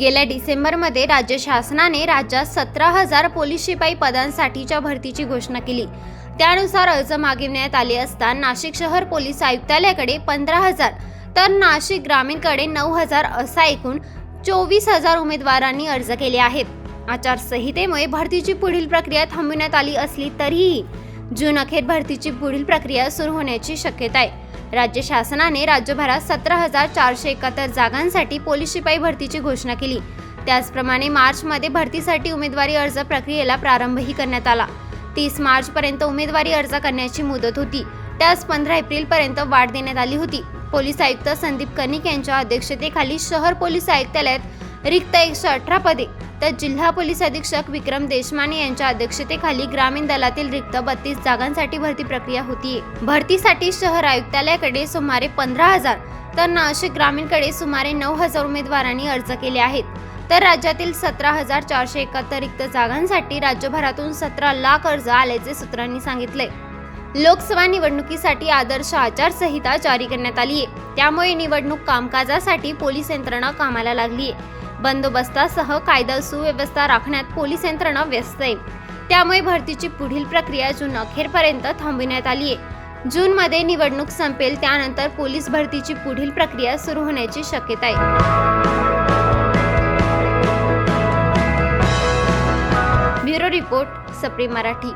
गेल्या डिसेंबरमध्ये राज्य शासनाने राज्यात सतरा हजार पोलीस शिपाई पदांसाठीच्या भरतीची घोषणा केली. त्यानुसार अर्ज मागविण्यात आले असता नाशिक शहर पोलीस आयुक्तालयाकडे पंधरा हजार तर नाशिक ग्रामीणकडे नऊ हजार असा एकूण चोवीस हजार उमेदवारांनी अर्ज केले आहेत. आचारसंहितेमुळे भरतीची पुढील प्रक्रिया थांबविण्यात आली असली तरीही जून अखेर भरतीची पुढील प्रक्रिया सुरू होण्याची शक्यता आहे. राज्य शासनाने राज्यभरात सतरा हजार चारशे एकाहत्तर जागांसाठी पोलीस शिपाई भरतीची घोषणा केली. त्याचप्रमाणे मार्चमध्ये भरतीसाठी उमेदवारी अर्ज प्रक्रियेला प्रारंभही करण्यात आला. तीस मार्चपर्यंत उमेदवारी अर्ज करण्याची मुदत होती. त्यास पंधरा एप्रिलपर्यंत वाढ देण्यात आली होती. पोलीस आयुक्त संदीप कनिक यांच्या अध्यक्षतेखाली शहर पोलीस आयुक्तालयात रिक्त एकशे अठरा पदे तर जिल्हा पोलीस अधीक्षक विक्रम देशमाने यांच्या अध्यक्षतेखाली ग्रामीण दलातील रिक्त बत्तीस जागांसाठी भरती प्रक्रिया होती. भरतीसाठी शहर आयुक्तालयाकडे सुमारे पंधरा हजार तर नाशिक ग्रामीणकडे सुमारे नऊ हजार उमेदवारांनी अर्ज केले आहेत. तर राज्यातील सतरा हजार चारशे एकाहत्तर रिक्त जागांसाठी राज्यभरातून सतरा लाख अर्ज आल्याचे सूत्रांनी सांगितले. लोकसभा निवडणुकीसाठी आदर्श आचारसंहिता जारी करण्यात आली आहे त्यामुळे निवडणूक कामकाजासाठी पोलीस यंत्रणा कामाला लागली आहे बंदोबस्तासह कायदा सुव्यवस्था राखण्यात पोलीस यंत्रणा व्यस्त आहे. त्यामुळे भरतीची पुढील प्रक्रिया जून अखेरपर्यंत थांबविण्यात आली आहे. जूनमध्ये निवडणूक संपेल त्यानंतर पोलीस भरतीची पुढील प्रक्रिया सुरू होण्याची शक्यता आहे. ब्युरो रिपोर्ट सप्री मराठी.